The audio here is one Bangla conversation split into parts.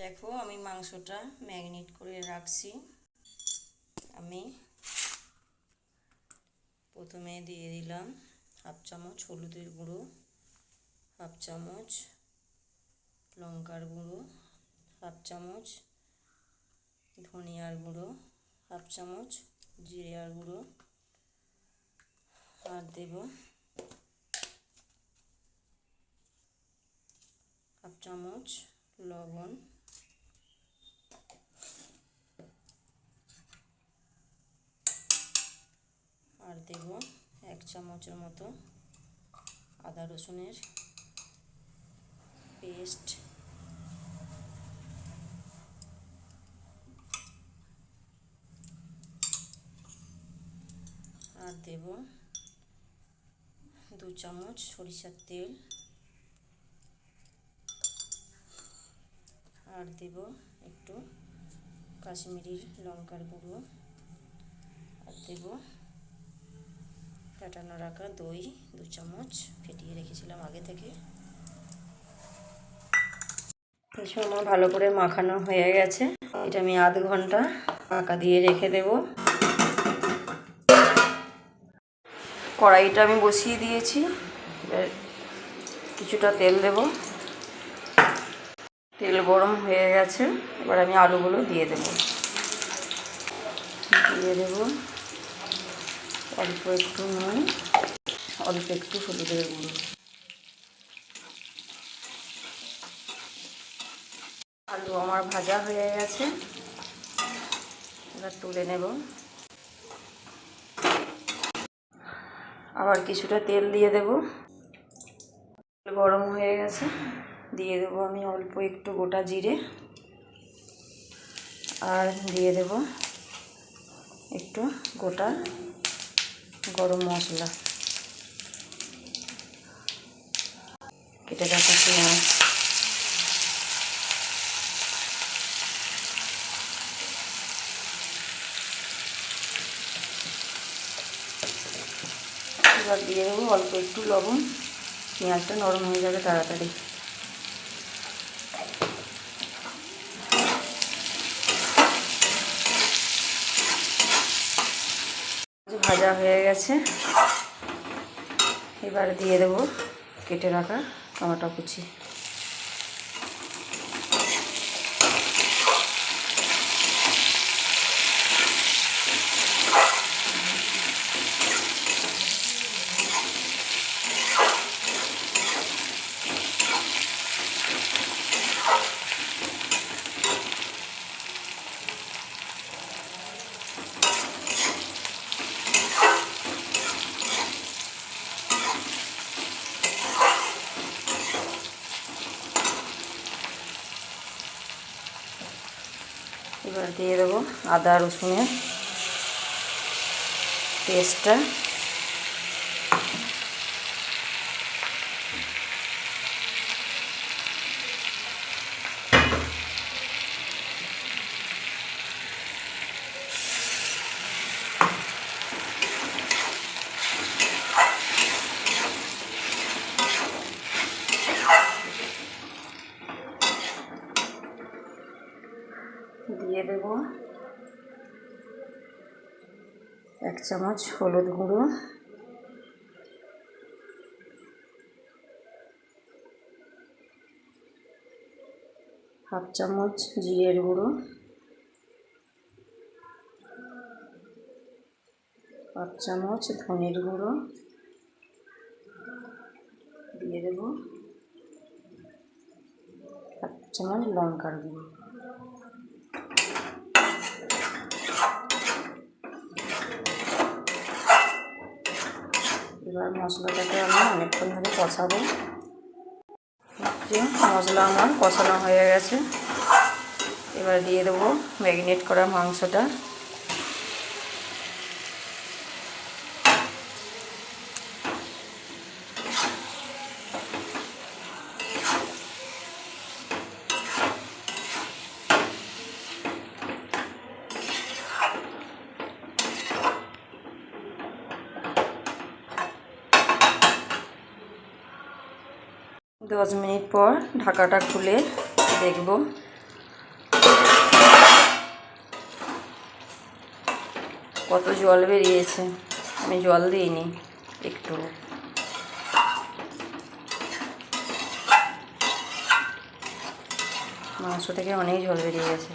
দেখো আমি মাংসটা ম্যাগনেট করে রাখছি। আমি প্রথমে দিয়ে দিলাম হাফ চামচ হলুদের গুঁড়ো, হাফ চামচ লঙ্কার গুঁড়ো, হাফ চামচ ধনিয়ার গুঁড়ো, হাফ চামচ জিরার গুঁড়ো। আর দেব হাফ চামচ লবণ আর দেব এক চামচের মতো আদা রসুনের পেস্ট। আর দেব দু চামচ সরিষার তেল। আর দেব একটু কাশ্মীরি লঙ্কার গুঁড়ো। আর দেব কাটানো রাখা দই, দু চামচ ফেটিয়ে রেখেছিলাম আগে থেকে। কিছু আমার ভালো করে মাখানো হয়ে গেছে। এটা আমি আধ ঘণ্টা পাকা দিয়ে রেখে দেব। কড়াইটা আমি বসিয়ে দিয়েছি। এবার কিছুটা তেল দেব। তেল গরম হয়ে গেছে। এবার আমি আলুগুলো দিয়ে দেব। দিয়ে দেব। অল্প একটু নুন, অল্প একটু হলুদের গুঁড়ো। আলু আমার ভাজা হয়ে গেছে। এবার তুলে নেব। আবার কিছুটা তেল দিয়ে দেব। গরম হয়ে গেছে। দিয়ে দেবো আমি অল্প একটু গোটা জিরে। আর দিয়ে দেব একটু গোটা গরম মশলা। কেটে রাখা পেঁয়াজ। এবার দিয়ে দেবো অল্প একটু লবণ। পেঁয়াজটা নরম হয়ে যাবে তাড়াতাড়ি। ভাজা হয়ে গেছে। এবার দিয়ে দেবো কেটে রাখা টমেটো কুচি। এবার দিয়ে দেবো আদা রসুনের পেস্টটা। দিয়ে দেব। এক চামচ হলুদ গুঁড়ো। হাফ চামচ জিরের গুঁড়ো। হাফ চামচ ধনের গুঁড়ো। দিয়ে দেব। হাফ চামচ লঙ্কার গুঁড়ো। এবার মশলাটাকে আমি অনেকক্ষণ ধরে কষাবো। মশলা আমার কষানো হয়ে গেছে। এবার দিয়ে দেবো ম্যাগিনেট করা মাংসটা। দশ মিনিট পর ঢাকাটা খুলে দেখব। কত জল বেরিয়েছে। আমি জল দিইনি, একটু। মাংস থেকে অনেক জল বেরিয়ে গেছে।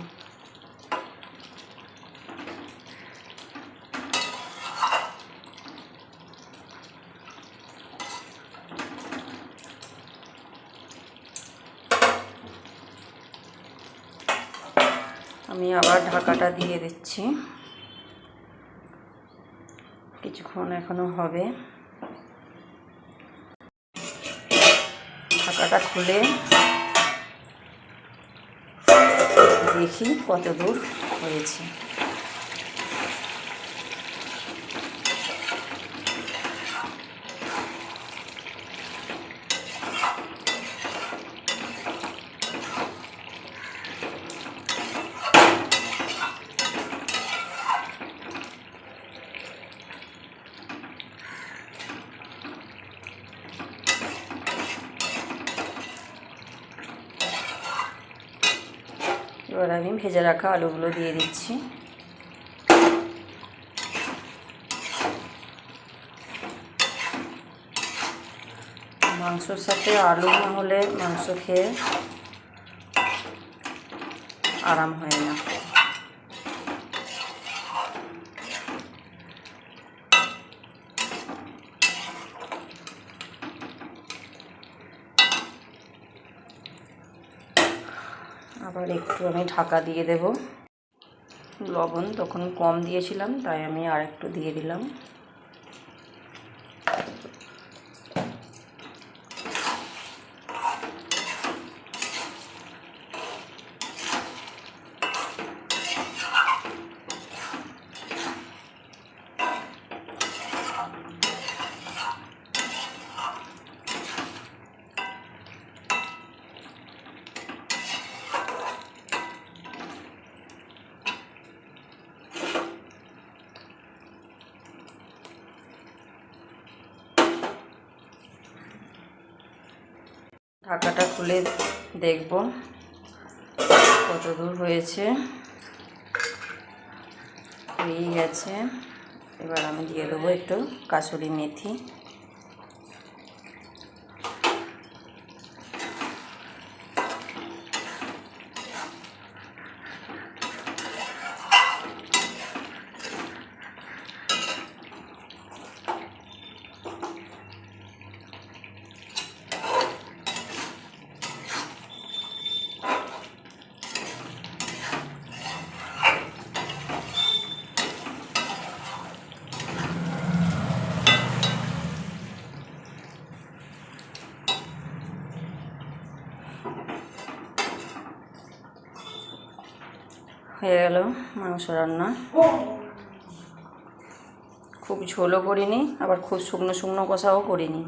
আমি আবার ঢাকাটা দিয়ে দিচ্ছি। কিছুক্ষণ এখনও হবে। ঢাকাটা খুলে দেখি কত দূর হয়েছে। এবার আমি ভেজে রাখা আলুগুলো দিয়ে দিচ্ছি। মাংসর সাথে আলু না হলে মাংস খেয়ে আরাম হয় না। আবার একটু আমি ঢাকা দিয়ে দেব। লবণ তখন কম দিয়েছিলাম, তাই আমি আর একটু দিয়ে দিলাম। ঢাকাটা খুলে দেখব কত দূর হয়েছে। হয়েই গেছে। এবার আমি দিয়ে দেবো একটু কাসুরি মেথি। হয়ে গেল মাংস রান্না। খুব ঝোলও করিনি আবার খুব শুকনো শুকনো কষাও করিনি।